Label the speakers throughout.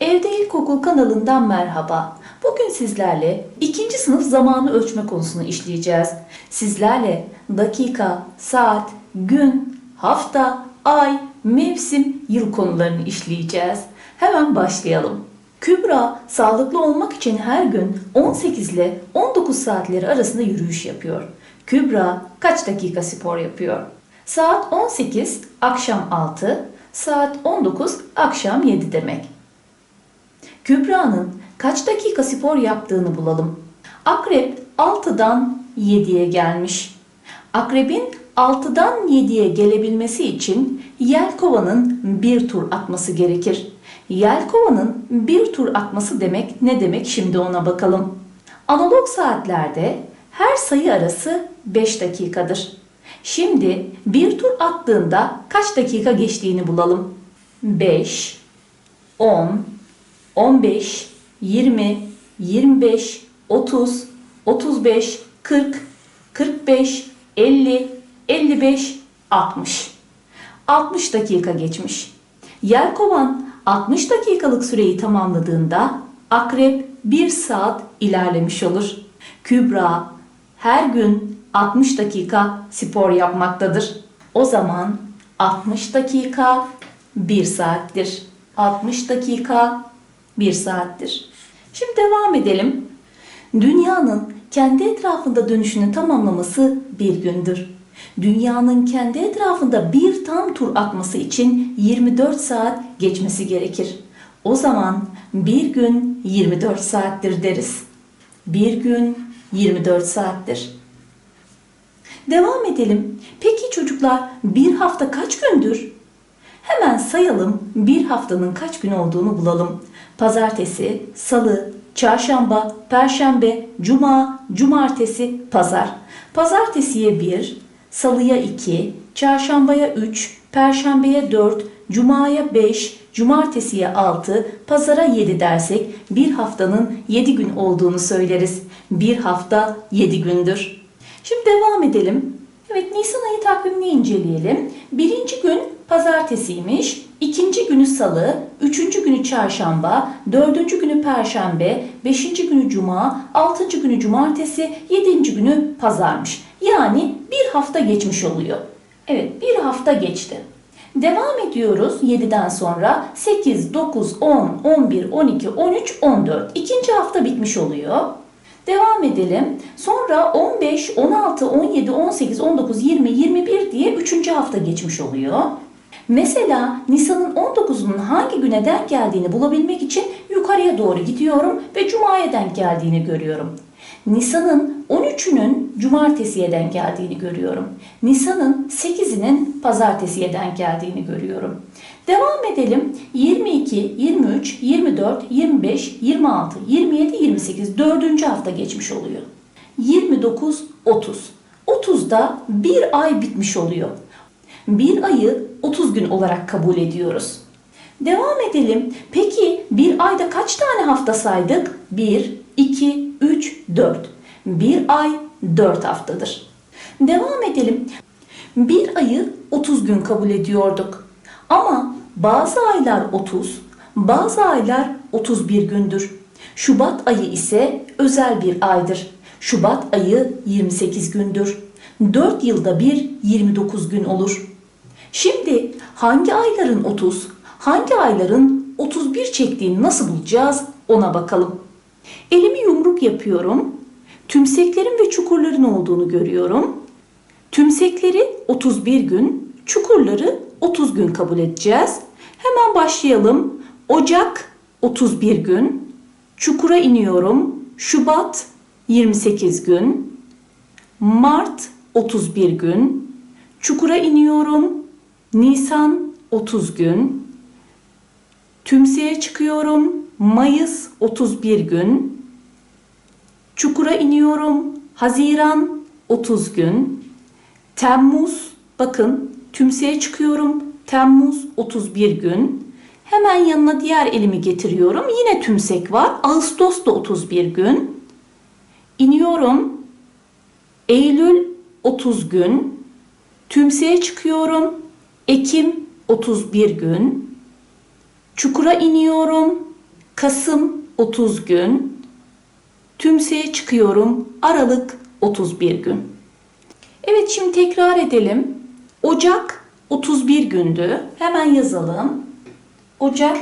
Speaker 1: Evde İlkokul kanalından merhaba. Bugün sizlerle ikinci sınıf zamanı ölçme konusunu işleyeceğiz. Sizlerle dakika, saat, gün, hafta, ay, mevsim, yıl konularını işleyeceğiz. Hemen başlayalım. Kübra sağlıklı olmak için her gün 18 ile 19 saatleri arasında yürüyüş yapıyor. Kübra kaç dakika spor yapıyor? Saat 18 akşam 6, saat 19 akşam 7 demek. Kübra'nın kaç dakika spor yaptığını bulalım. Akrep 6'dan 7'ye gelmiş. Akrebin 6'dan 7'ye gelebilmesi için yelkovanın bir tur atması gerekir. Yelkovanın bir tur atması demek ne demek şimdi ona bakalım. Analog saatlerde her sayı arası 5 dakikadır. Şimdi bir tur attığında kaç dakika geçtiğini bulalım. 5, 10, 15, 20, 25, 30, 35, 40, 45, 50, 55, 60. 60 dakika geçmiş. Yelkovan 60 dakikalık süreyi tamamladığında akrep 1 saat ilerlemiş olur. Kübra her gün 60 dakika spor yapmaktadır. O zaman 60 dakika 1 saattir. 60 dakika 1 saattir. Şimdi devam edelim. Dünyanın kendi etrafında dönüşünü tamamlaması bir gündür. Dünyanın kendi etrafında bir tam tur atması için 24 saat geçmesi gerekir. O zaman bir gün 24 saattir deriz. Bir gün 24 saattir. Devam edelim. Peki çocuklar bir hafta kaç gündür? Hemen sayalım bir haftanın kaç gün olduğunu bulalım. Pazartesi, salı, çarşamba, perşembe, cuma, cumartesi, pazar. Pazartesiye 1, salıya 2, çarşambaya 3, perşembeye 4, cumaya 5, cumartesiye 6, pazara 7 dersek bir haftanın 7 gün olduğunu söyleriz. Bir hafta 7 gündür. Şimdi devam edelim. Evet Nisan ayı takvimini inceleyelim. Birinci gün pazartesiymiş, ikinci günü salı, üçüncü günü çarşamba, dördüncü günü perşembe, beşinci günü cuma, altıncı günü cumartesi, yedinci günü pazarmış. Yani bir hafta geçmiş oluyor. Evet bir hafta geçti. Devam ediyoruz 7'den sonra 8, 9, 10, 11, 12, 13, 14. İkinci hafta bitmiş oluyor. Devam edelim. Sonra 15, 16, 17, 18, 19, 20, 21 diye 3. hafta geçmiş oluyor. Mesela Nisan'ın 19'unun hangi güne denk geldiğini bulabilmek için yukarıya doğru gidiyorum ve Cuma'ya denk geldiğini görüyorum. Nisan'ın 13'ünün cumartesiye denk geldiğini görüyorum. Nisan'ın 8'inin pazartesiye denk geldiğini görüyorum. Devam edelim. 22, 23, 24, 25, 26, 27, 28 dördüncü hafta geçmiş oluyor. 29, 30. 30'da bir ay bitmiş oluyor. Bir ayı 30 gün olarak kabul ediyoruz. Devam edelim. Peki bir ayda kaç tane hafta saydık? 1, 2, 3, 4. Bir ay 4 haftadır. Devam edelim. Bir ayı 30 gün kabul ediyorduk. Ama bazı aylar 30, bazı aylar 31 gündür. Şubat ayı ise özel bir aydır. Şubat ayı 28 gündür. 4 yılda bir 29 gün olur. Şimdi hangi ayların 30, hangi ayların 31 çektiğini nasıl bulacağız ona bakalım. Elimi yumruk yapıyorum. Tümseklerin ve çukurların olduğunu görüyorum. Tümsekleri 31 gün, çukurları 30 gün kabul edeceğiz. Hemen başlayalım. Ocak 31 gün, çukura iniyorum. Şubat 28 gün, Mart 31 gün, çukura iniyorum. Nisan 30 gün, tümseye çıkıyorum. Mayıs 31 gün, çukura iniyorum. Haziran 30 gün, Temmuz bakın tümseye çıkıyorum. Temmuz 31 gün. Hemen yanına diğer elimi getiriyorum. Yine tümsek var. Ağustos da 31 gün. İniyorum. Eylül 30 gün. Tümseye çıkıyorum. Ekim 31 gün. Çukura iniyorum. Kasım 30 gün. Tümseye çıkıyorum. Aralık 31 gün. Evet şimdi tekrar edelim. Ocak 31 gündü. Hemen yazalım. Ocak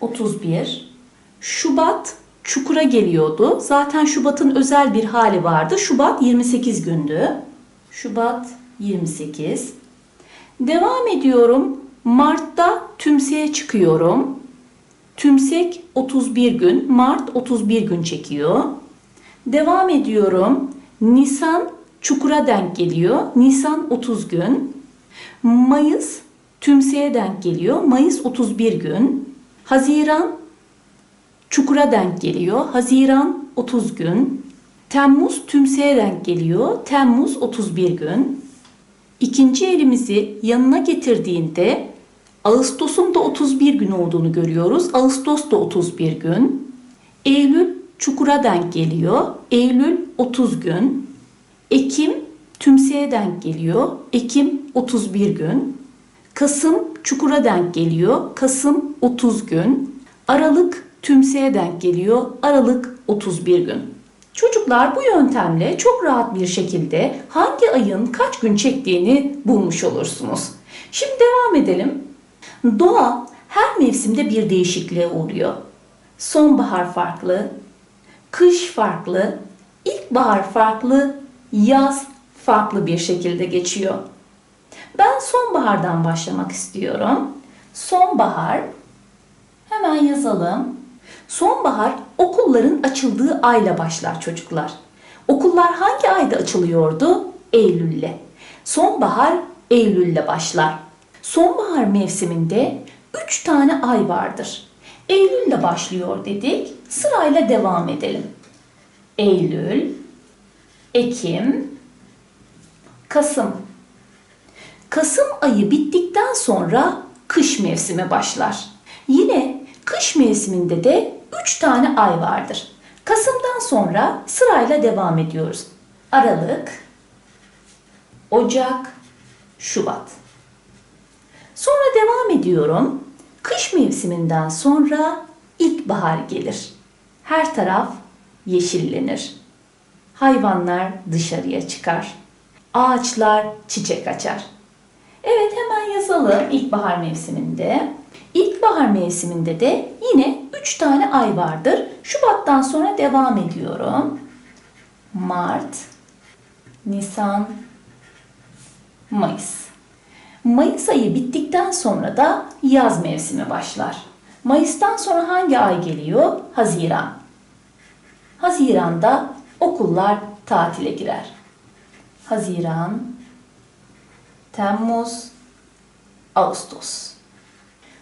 Speaker 1: 31. Şubat çukura geliyordu. Zaten Şubat'ın özel bir hali vardı. Şubat 28 gündü. Şubat 28. Devam ediyorum. Mart'ta tümseye çıkıyorum. Tümsek 31 gün, Mart 31 gün çekiyor. Devam ediyorum. Nisan çukura denk geliyor. Nisan 30 gün. Mayıs tümseye denk geliyor. Mayıs 31 gün. Haziran çukura denk geliyor. Haziran 30 gün. Temmuz tümseye denk geliyor. Temmuz 31 gün. İkinci elimizi yanına getirdiğinde Ağustos'un da 31 gün olduğunu görüyoruz. Ağustos da 31 gün. Eylül çukura denk geliyor. Eylül 30 gün. Ekim tümseye denk geliyor. Ekim 31 gün. Kasım çukura denk geliyor. Kasım 30 gün. Aralık tümseye denk geliyor. Aralık 31 gün. Çocuklar bu yöntemle çok rahat bir şekilde hangi ayın kaç gün çektiğini bulmuş olursunuz. Şimdi devam edelim. Doğa her mevsimde bir değişikliğe uğruyor. Sonbahar farklı, kış farklı, ilkbahar farklı, yaz farklı bir şekilde geçiyor. Ben sonbahardan başlamak istiyorum. Sonbahar hemen yazalım. Sonbahar okulların açıldığı ayla başlar çocuklar. Okullar hangi ayda açılıyordu? Eylül'le. Sonbahar Eylül'le başlar. Sonbahar mevsiminde 3 tane ay vardır. Eylül'le başlıyor dedik. Sırayla devam edelim. Eylül, Ekim, Kasım. Kasım ayı bittikten sonra kış mevsimi başlar. Yine kış mevsiminde de 3 tane ay vardır. Kasım'dan sonra sırayla devam ediyoruz. Aralık, Ocak, Şubat. Sonra devam ediyorum. Kış mevsiminden sonra ilkbahar gelir. Her taraf yeşillenir. Hayvanlar dışarıya çıkar. Ağaçlar çiçek açar. Evet hemen yazalım ilkbahar mevsiminde. İlkbahar mevsiminde de yine 3 tane ay vardır. Şubat'tan sonra devam ediyorum. Mart, Nisan, Mayıs. Mayıs ayı bittikten sonra da yaz mevsimi başlar. Mayıs'tan sonra hangi ay geliyor? Haziran. Haziran'da okullar tatile girer. Haziran, Temmuz, Ağustos.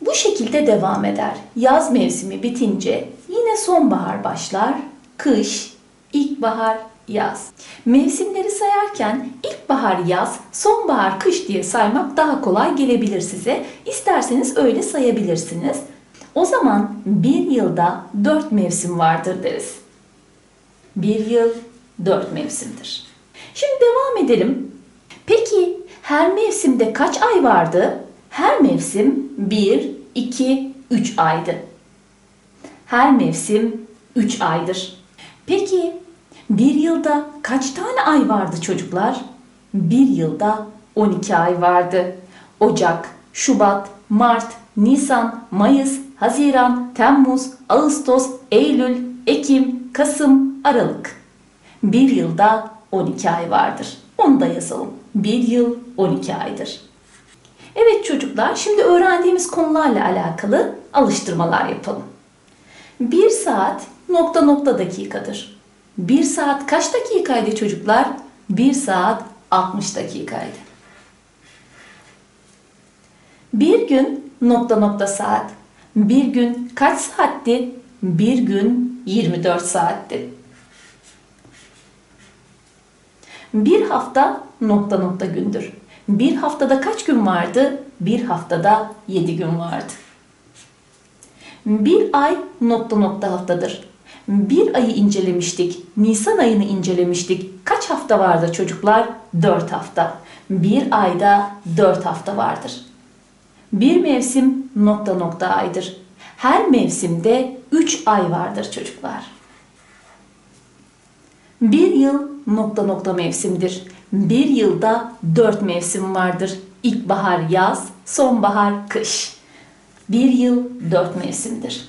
Speaker 1: Bu şekilde devam eder. Yaz mevsimi bitince yine sonbahar başlar. Kış, ilkbahar, yaz. Mevsimleri sayarken ilkbahar, yaz, sonbahar, kış diye saymak daha kolay gelebilir size. İsterseniz öyle sayabilirsiniz. O zaman bir yılda dört mevsim vardır deriz. Bir yıl dört mevsimdir. Şimdi devam edelim. Peki her mevsimde kaç ay vardı? Her mevsim 1, 2, 3 aydı. Her mevsim 3 aydır. Peki bir yılda kaç tane ay vardı çocuklar? Bir yılda 12 ay vardı. Ocak, Şubat, Mart, Nisan, Mayıs, Haziran, Temmuz, Ağustos, Eylül, Ekim, Kasım, Aralık. Bir yılda 12 ay vardır. Onu da yazalım. Bir yıl 12 aydır. Evet çocuklar, şimdi öğrendiğimiz konularla alakalı alıştırmalar yapalım. Bir saat nokta nokta dakikadır. Bir saat kaç dakikaydı çocuklar? Bir saat 60 dakikaydı. Bir gün nokta nokta saat. Bir gün kaç saatti? Bir gün 24 saatti. Bir hafta nokta nokta gündür. Bir haftada kaç gün vardı? Bir haftada 7 gün vardı. Bir ay nokta nokta haftadır. Bir ayı incelemiştik. Nisan ayını incelemiştik. Kaç hafta vardı çocuklar? 4 hafta. Bir ayda 4 hafta vardır. Bir mevsim nokta nokta aydır. Her mevsimde 3 ay vardır çocuklar. Bir yıl nokta nokta mevsimdir. Bir yılda dört mevsim vardır. İlkbahar, yaz, sonbahar, kış. Bir yıl dört mevsimdir.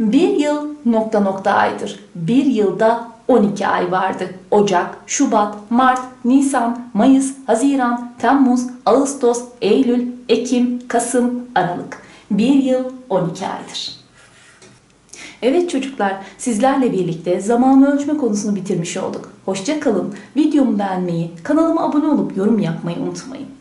Speaker 1: Bir yıl nokta nokta aydır. Bir yılda 12 ay vardı. Ocak, Şubat, Mart, Nisan, Mayıs, Haziran, Temmuz, Ağustos, Eylül, Ekim, Kasım, Aralık. Bir yıl 12 aydır. Evet çocuklar, sizlerle birlikte zamanı ölçme konusunu bitirmiş olduk. Hoşça kalın. Videomu beğenmeyi, kanalıma abone olup yorum yapmayı unutmayın.